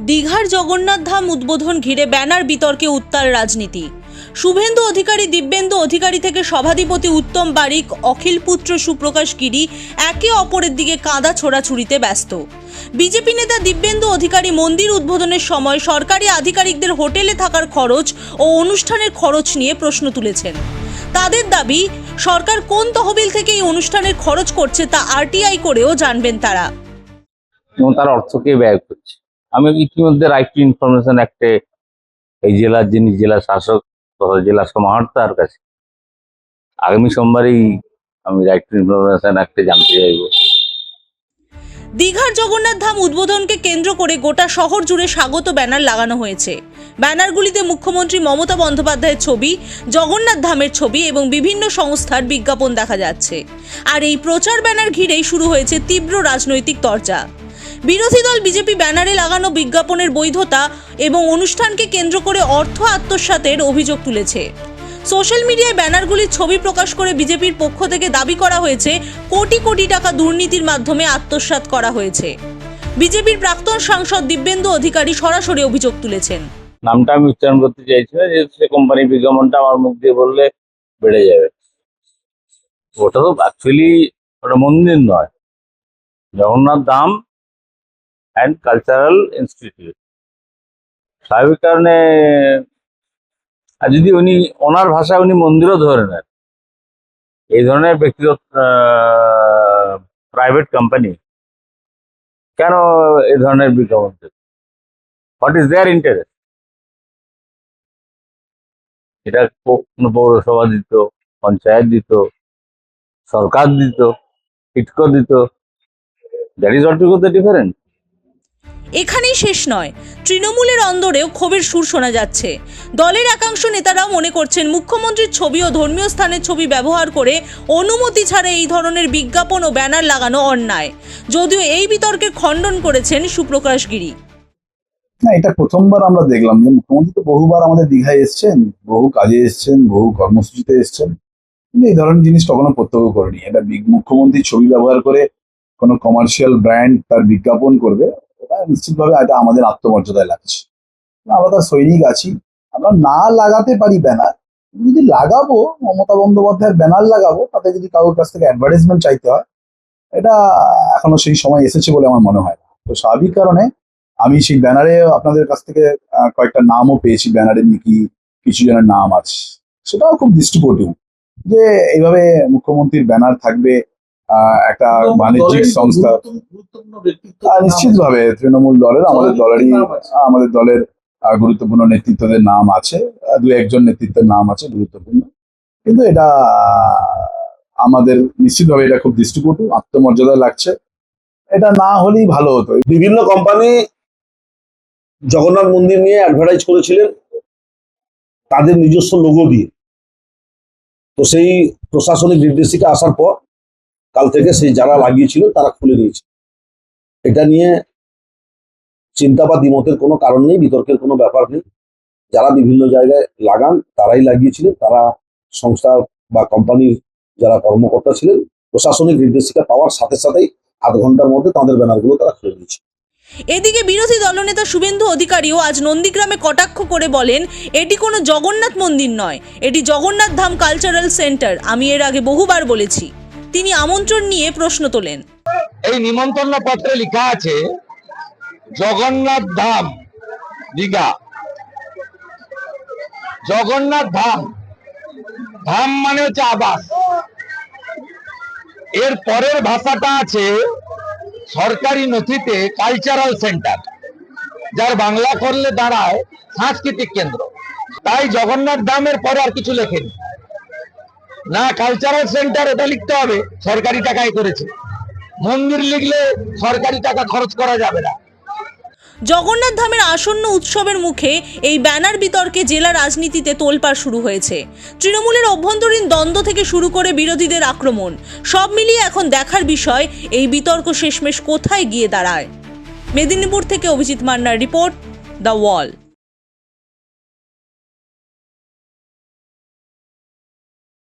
দীঘার জগন্নাথ ধাম উদ্বোধন ঘিরে ব্যানার বিতর্কে উত্তাল রাজনীতি। শুভেন্দু অধিকারী দিব্যেন্দু অধিকারী থেকে সভাধিপতি উত্তম বারিক, অখিল পুত্র সুপ্রকাশ গিরি একে অপরের দিকে কাঁদা ছোড়াছুড়িতে ব্যস্ত। বিজেপি নেতা দিব্যেন্দু অধিকারী মন্দির উদ্বোধনের সময় সরকারি আধিকারিকদের হোটেলে থাকার খরচ ও অনুষ্ঠানের খরচ নিয়ে প্রশ্ন তুলেছেন। তাদের দাবি, সরকার কোন তহবিল থেকে এই অনুষ্ঠানের খরচ করছে তা আরটিআই করেও জানবেন তারা। তার অর্থকে ব্যয় করছে। আমি ইতিমধ্যে রাইট টু ইনফরমেশন অ্যাক্টে এই জেলার যিনি জেলা শাসক তথা জেলা সমাহর্তার কাছে। আগামী সোমবারই আমি রাইট টু ইনফরমেশন অ্যাক্টে জানতে চাইব। দীঘার জগন্নাথ ধাম উদ্বোধনকে কেন্দ্র করে গোটা শহর জুড়ে স্বাগত ব্যানার লাগানো হয়েছে। ব্যানারগুলিতে মুখ্যমন্ত্রী মমতা বন্দ্যোপাধ্যায়ের ছবি, জগন্নাথ ধামের ছবি এবং বিভিন্ন সংস্থার বিজ্ঞাপন দেখা যাচ্ছে। আর এই প্রচার ব্যানার ঘিরেই শুরু হয়েছে তীব্র রাজনৈতিক চর্চা বিরোধী দল বিজেপি ব্যানারে লাগানো বিজ্ঞাপনের বৈধতা এবং অনুষ্ঠানকে কেন্দ্র করে অর্থ আত্মসাতের অভিযোগ তুলেছে। সোশ্যাল মিডিয়ায় ব্যানারগুলির ছবি প্রকাশ করে বিজেপির পক্ষ থেকে দাবি করা হয়েছে, কোটি কোটি টাকা দুর্নীতির মাধ্যমে আত্মসাৎ করা হয়েছে। বিজেপির প্রাক্তন সাংসদ দিব্যেন্দু অধিকারী সরাসরি অভিযোগ তুলেছেন। নামটা আমি উচ্চারণ করতে চাইছি না যে সে কোম্পানির বিজ্ঞাপনটা আমার মুখ দিয়ে বললে বেড়ে যাবে। ওটা তো অ্যাকচুয়ালি ওটা মন্দির নয়। Jagannath Dham and cultural institute স্বাভাবিক কারণে আর যদি উনি ওনার ভাষায় উনি মন্দিরও ধরে নেন, এই ধরনের ব্যক্তিগত প্রাইভেট কোম্পানি কেন এই ধরনের বিজ্ঞাপন হোয়াট ইজ দেয়ার ইন্টারেস্ট এটা পৌরসভা দিত, পঞ্চায়েত দিত, সরকার দিত ইটকো দিত দ্যাট ইজ অলটুগেদার ডিফারেন্ট এখানেই শেষ নয়। তৃণমূলের অন্দরেও ক্ষোভের সুর শোনা যাচ্ছে। দলের একাংশ নেতারাও মনে করছেন মুখ্যমন্ত্রীর ছবি ও ধর্মীয় স্থানের ছবি ব্যবহার করে অনুমতি ছাড়া এই ধরনের বিজ্ঞাপন ও ব্যানার লাগানো অন্যায়। যদিও এই বিতর্কে খণ্ডন করেছেন সুপ্রকাশ গিরি। না, এটা প্রথমবার আমরা দেখলাম যে মুখ্যমন্ত্রী তো বহুবার আমাদের দীঘায় এসছেন, বহু কাজে এসছেন, বহু কর্মসূচিতে এসছেন। কিন্তু এই ধরনের জিনিস কখনো প্রত্যক্ষ করেনি। এটা মুখ্যমন্ত্রীর ছবি ব্যবহার করে কোনো কমার্শিয়াল ব্র্যান্ড তার বিজ্ঞাপন করবে এটা নিশ্চিতভাবে এটা আমাদের আত্মমর্যাদায় লাগছে। আমরা তার সৈনিক আছি, আমরা না লাগাতে পারি ব্যানার। যদি লাগাবো, মমতা বন্দ্যোপাধ্যায়ের ব্যানার লাগাবো, তাতে যদি কারোর কাছ থেকে অ্যাডভার্টাইজমেন্ট চাইতে হয়, এটা এখনও সেই সময় এসেছে বলে আমার মনে হয় না। তো স্বাভাবিক কারণে আমি সেই ব্যানারে আপনাদের কাছ থেকে কয়েকটা নামও পেয়েছি ব্যানারের নাকি কিছু জনের নাম আছে। সেটাও খুব দৃষ্টিকটু। যে এইভাবে মুখ্যমন্ত্রীর ব্যানার থাকবে একটা বাণিজ্যিক সংস্থা। আহ, নিশ্চিতভাবে তৃণমূল দলের আমাদের দলেরই আমাদের দলের আহ, গুরুত্বপূর্ণ নেতৃত্বদের নাম আছে। দু একজন নেতৃত্বের নাম আছে গুরুত্বপূর্ণ। কিন্তু এটা আমাদের নিশ্চিতভাবে এটা খুব দৃষ্টিকটু আত্মমর্যাদা লাগছে। এটা না হলেই ভালো হতো। বিভিন্ন কোম্পানি জগন্নাথ মন্দির নিয়ে অ্যাডভার্টাইজ করেছিলেন তাদের নিজস্ব লোগো দিয়ে। তো সেই প্রশাসনিক নির্দেশিকা আসার পর কাল থেকে সেই যারা লাগিয়েছিল তারা খুলে দিয়েছে। এটা নিয়ে চিন্তা বা দ্বিমতের কোনো কারণ নেই, বিতর্কের কোনো ব্যাপার নেই। যারা বিভিন্ন জায়গায় লাগান, তারাই লাগিয়েছিলেন। তারা সংস্থা বা কোম্পানির যারা কর্মকর্তা ছিলেন, প্রশাসনিক নির্দেশিকা পাওয়ার সাথে সাথেই আধ ঘণ্টার মধ্যে তাদের ব্যানারগুলো তারা খুলে দিয়েছে। এদিকে বিরোধী দলনেতা শুভেন্দু অধিকারীও আজ নন্দীগ্রামে কটাক্ষ করে বলেন, এটি কোনো জগন্নাথ মন্দির নয়, এটি জগন্নাথ ধাম কালচারাল সেন্টার আমি এর আগে বহুবার বলেছি। তিনি আমন্ত্রণ নিয়ে প্রশ্ন তোলেন। এই নিমন্ত্রণ পত্রে লেখা আছে, জগন্নাথ ধাম, দীঘা। জগন্নাথ ধাম। ধাম মানে হচ্ছে আবাস। এর পরের ভাষাটা আছে সরকারি নথিতে কালচারাল সেন্টার যার বাংলা করলে দাঁড়ায় সাংস্কৃতিক কেন্দ্র। তাই জগন্নাথ ধামের পরে আর কিছু লেখেনি। না কালচারাল সেন্টার এটা লিখতে হবে, সরকারি টাকায় করেছে। মন্দির লিখলে সরকারি টাকা খরচ করা যাবে না। জগন্নাথ ধামের আসন্ন উৎসবের মুখে এই ব্যানার বিতর্কে জেলা রাজনীতিতে তোলপাড় শুরু হয়েছে। তৃণমূলের অভ্যন্তরীণ দ্বন্দ্ব থেকে শুরু করে বিরোধীদের আক্রমণ, সব মিলিয়ে এখন দেখার বিষয় এই বিতর্ক শেষমেশ কোথায় গিয়ে দাঁড়ায়। মেদিনীপুর থেকে অভিজিৎ মান্নার রিপোর্ট, দ্য ওয়াল।